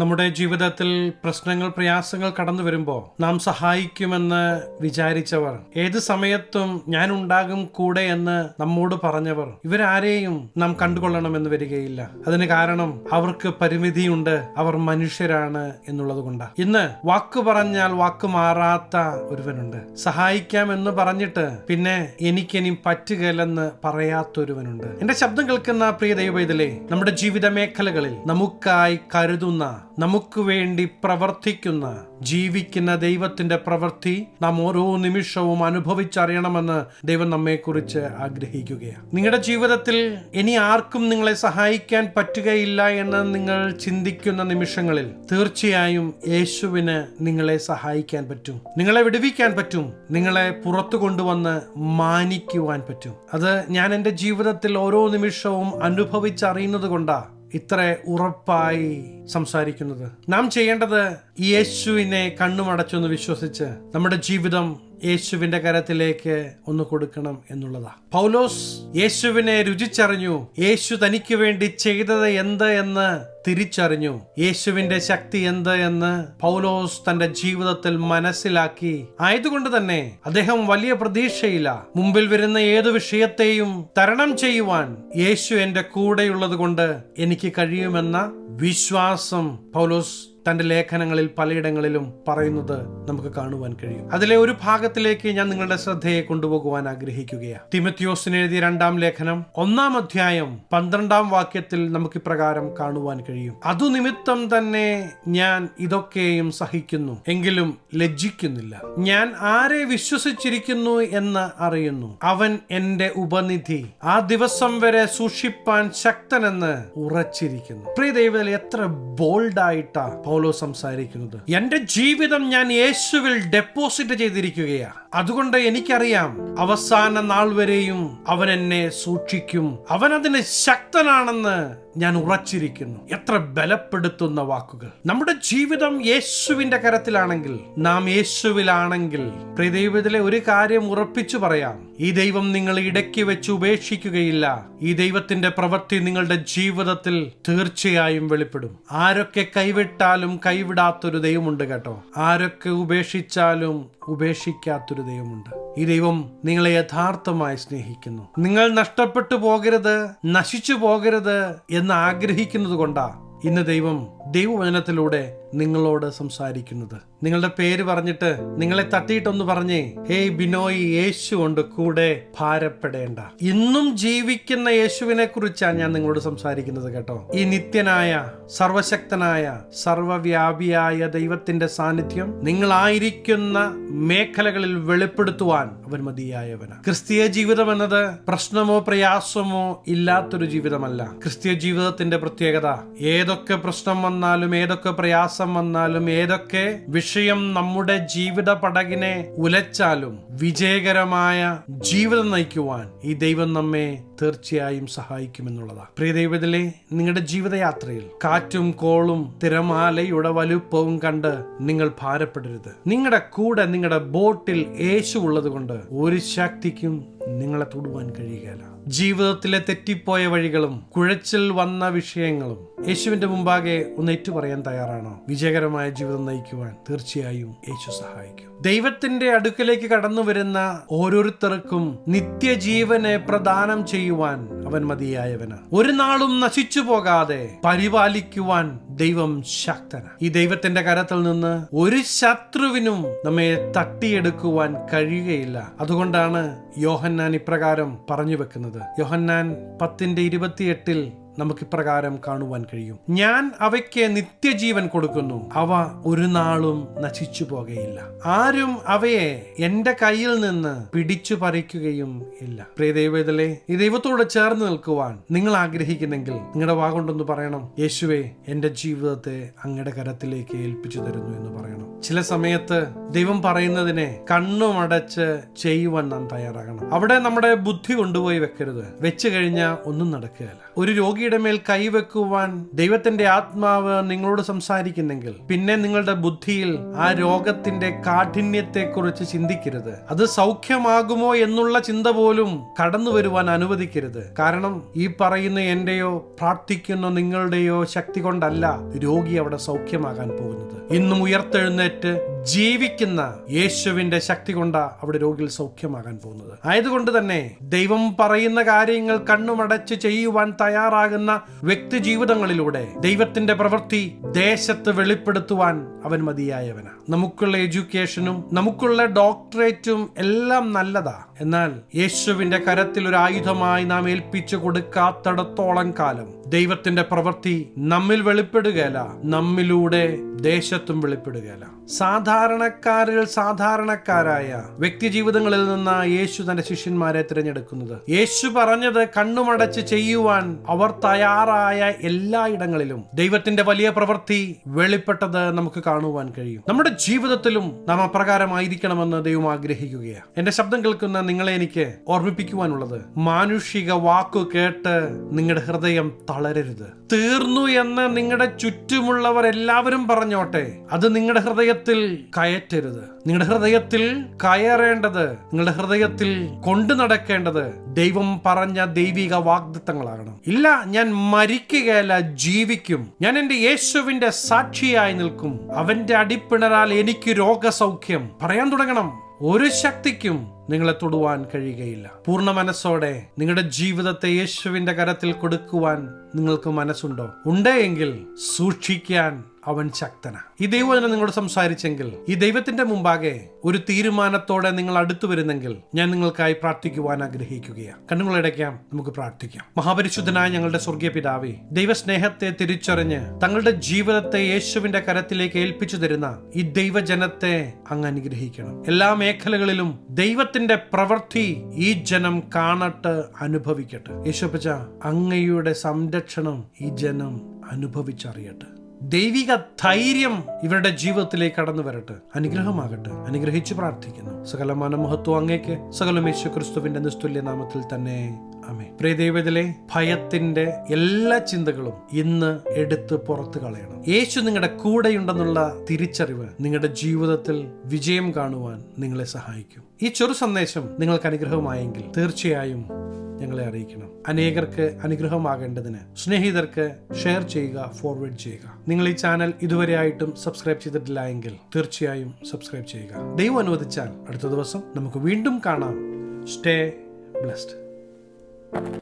നമ്മുടെ ജീവിതത്തിൽ പ്രശ്നങ്ങൾ പ്രയാസങ്ങൾ കടന്നു വരുമ്പോൾ നാം സഹായിക്കുമെന്ന് വിചാരിച്ചവർ ഏത് സമയത്തും ഞാൻ ഉണ്ടാകും കൂടെ എന്ന് നമ്മോട് പറഞ്ഞവർ ഇവരാരെയും നാം കണ്ടുകൊള്ളണമെന്ന് വരികയില്ല. അതിന് കാരണം അവർക്ക് പരിമിതിയുണ്ട് അവർ മനുഷ്യരാണ് എന്നുള്ളത് കൊണ്ടാണ് ഇന്ന് വാക്ക് പറഞ്ഞാൽ വാക്ക് മാറാത്ത ഒരുവനുണ്ട്. സഹായിക്കാം എന്ന് പറഞ്ഞിട്ട് പിന്നെ എനിക്കിനി പറ്റുകയില്ലെന്ന് പറയാത്തൊരുവനുണ്ട്. എന്റെ ശബ്ദം കേൾക്കുന്ന പ്രിയ ദൈവവേദലേ നമ്മുടെ ജീവിത മേഖലകളിൽ നമുക്കായി കരുതുന്ന നമുക്ക് വേണ്ടി പ്രവർത്തിക്കുന്ന ജീവിക്കുന്ന ദൈവത്തിന്റെ പ്രവൃത്തി നാം ഓരോ നിമിഷവും അനുഭവിച്ചറിയണമെന്ന് ദൈവം നമ്മെക്കുറിച്ച് ആഗ്രഹിക്കുകയാണ്. നിങ്ങളുടെ ജീവിതത്തിൽ ഇനി ആർക്കും നിങ്ങളെ സഹായിക്കാൻ പറ്റുകയില്ല എന്ന് നിങ്ങൾ ചിന്തിക്കുന്ന നിമിഷങ്ങളിൽ തീർച്ചയായും യേശുവിന് നിങ്ങളെ സഹായിക്കാൻ പറ്റും. നിങ്ങളെ വിടുവിക്കാൻ പറ്റും. നിങ്ങളെ പുറത്തു കൊണ്ടുവന്ന് മാനിക്കുവാൻ പറ്റും. അത് ഞാൻ എന്റെ ജീവിതത്തിൽ ഓരോ നിമിഷവും അനുഭവിച്ചറിയുന്നത് കൊണ്ടാ. ഇത്ര ഉറപ്പായി സംസാരിക്കുന്നത്. നാം ചെയ്യേണ്ടത് യേശുവിനെ കണ്ണുമടച്ചൊന്ന് വിശ്വസിച്ച് നമ്മുടെ ജീവിതം യേശുവിന്റെ കരത്തിലേക്ക് ഒന്ന് കൊടുക്കണം എന്നുള്ളതാ. പൗലോസ് യേശുവിനെ രുചിച്ചറിഞ്ഞു. യേശു തനിക്ക് വേണ്ടി ചെയ്തത് എന്ത് എന്ന് തിരിച്ചറിഞ്ഞു. യേശുവിന്റെ ശക്തി എന്ത് എന്ന് പൗലോസ് തന്റെ ജീവിതത്തിൽ മനസ്സിലാക്കി. ആയതുകൊണ്ട് തന്നെ അദ്ദേഹം വലിയ പ്രതീക്ഷയില്ല. മുമ്പിൽ വരുന്ന ഏത് വിഷയത്തെയും തരണം ചെയ്യുവാൻ യേശു എന്റെ കൂടെയുള്ളത് കൊണ്ട് എനിക്ക് കഴിയുമെന്ന വിശ്വാസം പൗലോസ് തന്റെ ലേഖനങ്ങളിൽ പലയിടങ്ങളിലും പറയുന്നത് നമുക്ക് കാണുവാൻ കഴിയും. അതിലെ ഒരു ഭാഗത്തിലേക്ക് ഞാൻ നിങ്ങളുടെ ശ്രദ്ധയെ കൊണ്ടുപോകുവാൻ ആഗ്രഹിക്കുകയാണ്. തിമത്യോസിന് എഴുതിയ രണ്ടാം ലേഖനം ഒന്നാം അധ്യായം പന്ത്രണ്ടാം വാക്യത്തിൽ നമുക്ക് ഇപ്രകാരം കാണുവാൻ കഴിയും. അതു നിമിത്തം തന്നെ ഞാൻ ഇതൊക്കെയും സഹിക്കുന്നു എങ്കിലും ലജ്ജിക്കുന്നില്ല. ഞാൻ ആരെ വിശ്വസിച്ചിരിക്കുന്നു എന്ന് അറിയുന്നു. അവൻ എന്റെ ഉപനിധി. ആ ദിവസം വരെ സൂക്ഷിപ്പാൻ ശക്തനെന്ന് ഉറച്ചിരിക്കുന്നു. പ്രിയ ദൈവത്തിൽ എത്ര ബോൾഡായിട്ടാ പൗലോ സംസാരിക്കുന്നത്. എന്റെ ജീവിതം ഞാൻ യേശുവിൽ ഡെപ്പോസിറ്റ് ചെയ്തിരിക്കുകയാണ്. അതുകൊണ്ട് എനിക്കറിയാം അവസാന നാൾ വരെയും അവൻ എന്നെ സൂക്ഷിക്കും. അവൻ അതിന് ശക്തനാണെന്ന് ഞാൻ ഉറച്ചിരിക്കുന്നു. എത്ര ബലപ്പെടുത്തുന്ന വാക്കുകൾ. നമ്മുടെ ജീവിതം യേശുവിന്റെ കരത്തിലാണെങ്കിൽ നാം യേശുവിലാണെങ്കിൽ പ്രദൈവത്തിലെ ഒരു കാര്യം ഉറപ്പിച്ചു പറയാം. ഈ ദൈവം നിങ്ങൾ ഇടയ്ക്ക് വെച്ച് ഉപേക്ഷിക്കുകയില്ല. ഈ ദൈവത്തിന്റെ പ്രവൃത്തി നിങ്ങളുടെ ജീവിതത്തിൽ തീർച്ചയായും വെളിപ്പെടും. ആരൊക്കെ കൈവിട്ടാലും കൈവിടാത്തൊരു ദൈവമുണ്ട് കേട്ടോ. ആരൊക്കെ ഉപേക്ഷിച്ചാലും ഉപേക്ഷിക്കാത്തൊരു ദൈവമുണ്ട്. ഈ ദൈവം നിങ്ങളെ യഥാർത്ഥമായി സ്നേഹിക്കുന്നു. നിങ്ങൾ നഷ്ടപ്പെട്ടു പോകരുത് നശിച്ചു പോകരുത് എന്ന് ആഗ്രഹിക്കുന്നത് കൊണ്ടാ ഇന്ന് ദൈവം ദൈവവചനത്തിലൂടെ നിങ്ങളോട് സംസാരിക്കുന്നത്. നിങ്ങളുടെ പേര് പറഞ്ഞിട്ട് നിങ്ങളെ തട്ടിയിട്ടൊന്ന് പറഞ്ഞേ ഹേയ് ബിനോയ് യേശു കൊണ്ട് കൂടെ ഭാരപ്പെടേണ്ട. ഇന്നും ജീവിക്കുന്ന യേശുവിനെ കുറിച്ചാണ് ഞാൻ നിങ്ങളോട് സംസാരിക്കുന്നത് കേട്ടോ. ഈ നിത്യനായ സർവശക്തനായ സർവവ്യാപിയായ ദൈവത്തിന്റെ സാന്നിധ്യം നിങ്ങളായിരിക്കുന്ന മേഖലകളിൽ വെളിപ്പെടുത്തുവാൻ അവൻ മതിയായവന. ക്രിസ്തീയ ജീവിതം എന്നത് പ്രശ്നമോ പ്രയാസമോ ഇല്ലാത്തൊരു ജീവിതമല്ല. ക്രിസ്തീയ ജീവിതത്തിന്റെ പ്രത്യേകത ഏതൊക്കെ പ്രശ്നം വന്നാലും ഏതൊക്കെ പ്രയാസം വന്നാലും ഏതൊക്കെ വിഷയം നമ്മുടെ ജീവിത പടകിനെ ഉലച്ചാലും വിജയകരമായ ജീവിതം നയിക്കുവാൻ ഈ ദൈവം നമ്മെ തീർച്ചയായും സഹായിക്കുമെന്നുള്ളതാണ് പ്രിയ ദൈവത്തിലെ നിങ്ങളുടെ ജീവിതയാത്രയിൽ കാറ്റും കോളും തിരമാലയുടെ വലുപ്പവും കണ്ട് നിങ്ങൾ ഭാരപ്പെടരുത്. നിങ്ങളുടെ കൂടെ നിങ്ങളുടെ ബോട്ടിൽ യേശു ഉള്ളത് കൊണ്ട് ഒരു ശക്തിക്കും നിങ്ങളെ തൊടുവാൻ കഴിയുകയില്ല. ജീവിതത്തിലെ തെറ്റിപ്പോയ വഴികളും കുഴച്ചിൽ വന്ന വിഷയങ്ങളും യേശുവിന്റെ മുമ്പാകെ ഒന്ന് ഏറ്റുപറയാൻ തയ്യാറാണോ. വിജയകരമായ ജീവിതം നയിക്കുവാൻ തീർച്ചയായും യേശു സഹായിക്കും. ദൈവത്തിന്റെ അടുക്കലേക്ക് കടന്നു വരുന്ന ഓരോരുത്തർക്കും നിത്യജീവനെ പ്രദാനം ചെയ്യുവാൻ അവൻ മതിയായവന്. ഒരു നാളും നശിച്ചു പോകാതെ പരിപാലിക്കുവാൻ ദൈവം ശക്തന ഈ ദൈവത്തിന്റെ കരത്തിൽ നിന്ന് ഒരു ശത്രുവിനും നമ്മെ തട്ടിയെടുക്കുവാൻ കഴിയുകയില്ല. അതുകൊണ്ടാണ് യോഹന്നാൻ ഇപ്രകാരം പറഞ്ഞു വെക്കുന്നത്. യോഹന്നാൻ പത്തിന്റെ ഇരുപത്തിയെട്ടിൽ നമുക്ക് ഇപ്രകാരം കാണുവാൻ കഴിയും. ഞാൻ അവയ്ക്ക് നിത്യജീവൻ കൊടുക്കുന്നു. അവ ഒരു നാളും നശിച്ചു പോകയില്ല ആരും അവയെ എന്റെ കയ്യിൽ നിന്ന് പിടിച്ചു പറിക്കുകയും ഇല്ല. പ്രിയ ദൈവത്തിലെ ഈ ദൈവത്തോട് ചേർന്ന് നിൽക്കുവാൻ നിങ്ങൾ ആഗ്രഹിക്കുന്നെങ്കിൽ നിങ്ങളുടെ വാ പറയണം. യേശുവെ എന്റെ ജീവിതത്തെ അങ്ങയുടെ കരത്തിലേക്ക് ഏൽപ്പിച്ചു തരുന്നു എന്ന് പറയണം. ചില സമയത്ത് ദൈവം പറയുന്നതിനെ കണ്ണുമടച്ച് ചെയ്യുവാൻ നാം തയ്യാറാകണം. അവിടെ നമ്മുടെ ബുദ്ധി കൊണ്ടുപോയി വെക്കരുത്. വെച്ചു കഴിഞ്ഞാൽ ഒന്നും നടക്കുകയില്ല. ഒരു രോഗിയുടെ മേൽ കൈവെക്കുവാൻ ദൈവത്തിന്റെ ആത്മാവ് നിങ്ങളോട് സംസാരിക്കുന്നെങ്കിൽ പിന്നെ നിങ്ങളുടെ ബുദ്ധിയിൽ ആ രോഗത്തിന്റെ കാഠിന്യത്തെ കുറിച്ച് ചിന്തിക്കരുത്. അത് സൗഖ്യമാകുമോ എന്നുള്ള ചിന്ത പോലും കടന്നു വരുവാൻ അനുവദിക്കരുത്. കാരണം ഈ പറയുന്ന എന്റെയോ പ്രാർത്ഥിക്കുന്ന നിങ്ങളുടെയോ ശക്തി കൊണ്ടല്ല രോഗി അവിടെ സൗഖ്യമാകാൻ പോകുന്നത്. ഇന്നും ഉയർത്തെഴുന്നേറ്റ് ജീവിക്കുന്ന യേശുവിന്റെ ശക്തി കൊണ്ടാണ് അവിടെ രോഗികൾ സൗഖ്യമാകാൻ പോകുന്നത്. ആയതുകൊണ്ട് തന്നെ ദൈവം പറയുന്ന കാര്യങ്ങൾ കണ്ണുമടച്ച് ചെയ്യുവാൻ തയ്യാറാകുന്ന വ്യക്തി ജീവിതങ്ങളിലൂടെ ദൈവത്തിന്റെ പ്രവൃത്തി ദേശത്ത് വെളിപ്പെടുത്തുവാൻ അവൻ മതിയായവനാണ് നമുക്കുള്ള എഡ്യൂക്കേഷനും നമുക്കുള്ള ഡോക്ടറേറ്റും എല്ലാം നല്ലതാ. എന്നാൽ യേശുവിന്റെ കരത്തിൽ ഒരു ആയുധമായി നാം ഏൽപ്പിച്ചു കൊടുക്കാത്തടത്തോളം കാലം ദൈവത്തിന്റെ പ്രവൃത്തി നമ്മിൽ വെളിപ്പെടുകയല്ല നമ്മിലൂടെ ദേശത്തും വെളിപ്പെടുകയല്ല. സാധാരണക്കാരിൽ സാധാരണക്കാരായ വ്യക്തി ജീവിതങ്ങളിൽ നിന്ന് യേശു തന്റെ ശിഷ്യന്മാരെ തിരഞ്ഞെടുക്കുന്നത്. യേശു പറഞ്ഞത് കണ്ണുമടച്ച് ചെയ്യുവാൻ അവർ തയ്യാറായ എല്ലായിടങ്ങളിലും ദൈവത്തിന്റെ വലിയ പ്രവൃത്തി വെളിപ്പെട്ടത് നമുക്ക് കാണുവാൻ കഴിയും. നമ്മുടെ ജീവിതത്തിലും നാം അപ്രകാരമായിരിക്കണമെന്ന് ദൈവം ആഗ്രഹിക്കുകയാണ്. എന്റെ ശബ്ദം കേൾക്കുന്ന നിങ്ങളെ എനിക്ക് ഓർമ്മിപ്പിക്കുവാനുള്ളത്. മാനുഷിക വാക്കു കേട്ട് നിങ്ങളുടെ ഹൃദയം തളരരുത്. തീർന്നു എന്ന് നിങ്ങളുടെ ചുറ്റുമുള്ളവർ എല്ലാവരും പറഞ്ഞോട്ടെ. അത് നിങ്ങളുടെ ഹൃദയത്തിൽ കയറ്റരുത്. നിങ്ങളുടെ ഹൃദയത്തിൽ കയറേണ്ടത് നിങ്ങളുടെ ഹൃദയത്തിൽ കൊണ്ടു നടക്കേണ്ടത് ദൈവം പറഞ്ഞ ദൈവിക വാഗ്ദത്തങ്ങളാകണം. ഇല്ല ഞാൻ മരിക്കുകയല്ല ജീവിക്കും. ഞാൻ എന്റെ യേശുവിന്റെ സാക്ഷിയായി നിൽക്കും. അവന്റെ അടിപ്പിണരാൽ എനിക്ക് രോഗസൗഖ്യം. പറയാൻ തുടങ്ങണം. ഒരു ശക്തിക്കും നിങ്ങളെ തൊടുവാൻ കഴിയുകയില്ല. പൂർണ മനസ്സോടെ നിങ്ങളുടെ ജീവിതത്തെ യേശുവിന്റെ കരത്തിൽ കൊടുക്കുവാൻ നിങ്ങൾക്ക് മനസ്സുണ്ടോ? ഉണ്ടെങ്കിൽ സൂക്ഷിക്കാൻ അവൻ ശക്തന. ഈ ദൈവം നിങ്ങളോട് സംസാരിച്ചെങ്കിൽ ഈ ദൈവത്തിന്റെ മുമ്പാകെ ഒരു തീരുമാനത്തോടെ നിങ്ങൾ അടുത്തു വരുന്നെങ്കിൽ ഞാൻ നിങ്ങൾക്കായി പ്രാർത്ഥിക്കുവാൻ ആഗ്രഹിക്കുകയാണ് കണ്ണുകളടയ്ക്കാം നമുക്ക് പ്രാർത്ഥിക്കാം. മഹാപരിശുദ്ധനായ ഞങ്ങളുടെ സ്വർഗീയ പിതാവേ ദൈവസ്നേഹത്തെ തിരിച്ചറിഞ്ഞ് തങ്ങളുടെ ജീവിതത്തെ യേശുവിന്റെ കരത്തിലേക്ക് ഏൽപ്പിച്ചു തരുന്ന ഈ ദൈവജനത്തെ അങ്ങ് അനുഗ്രഹിക്കണം. എല്ലാ മേഖലകളിലും ദൈവത്തിന്റെ പ്രവൃത്തി ഈ ജനം കാണട്ട് അനുഭവിക്കട്ടെ. യേശുപ്പച്ച അങ്ങയുടെ സംരക്ഷണം ഈ ജനം അനുഭവിച്ചറിയട്ടെ. ദൈവിക ധൈര്യം ഇവരുടെ ജീവിതത്തിലേക്ക് കടന്നു വരട്ടെ. അനുഗ്രഹമാകട്ടെ. അനുഗ്രഹിച്ച് പ്രാർത്ഥിക്കുന്നു. സകല മനമഹത്വം അങ്ങേക്ക്. സകലമേശു ക്രിസ്തുവിന്റെ നിസ്തുല്യ നാമത്തിൽ തന്നെ. അമേ പ്രിയ ദൈവത്തിലെ ഭയത്തിന്റെ എല്ലാ ചിന്തകളും ഇന്ന് എടുത്ത് പുറത്തു കളയണം. യേശു നിങ്ങളുടെ കൂടെയുണ്ടെന്നുള്ള തിരിച്ചറിവ് നിങ്ങളുടെ ജീവിതത്തിൽ വിജയം കാണുവാൻ നിങ്ങളെ സഹായിക്കും. ഈ ചെറു സന്ദേശം നിങ്ങൾക്ക് അനുഗ്രഹമായെങ്കിൽ തീർച്ചയായും ഞങ്ങളെ അറിയിക്കണം. അനേകർക്ക് അനുഗ്രഹമാകേണ്ടതിന് സ്നേഹിതർക്ക് ഷെയർ ചെയ്യുക ഫോർവേഡ് ചെയ്യുക. നിങ്ങൾ ഈ ചാനൽ ഇതുവരെ ആയിട്ടും സബ്സ്ക്രൈബ് ചെയ്തിട്ടില്ല എങ്കിൽ തീർച്ചയായും സബ്സ്ക്രൈബ് ചെയ്യുക. ദൈവം അനുവദിച്ചാൽ അടുത്ത ദിവസം നമുക്ക് വീണ്ടും കാണാം. Stay blessed. thank you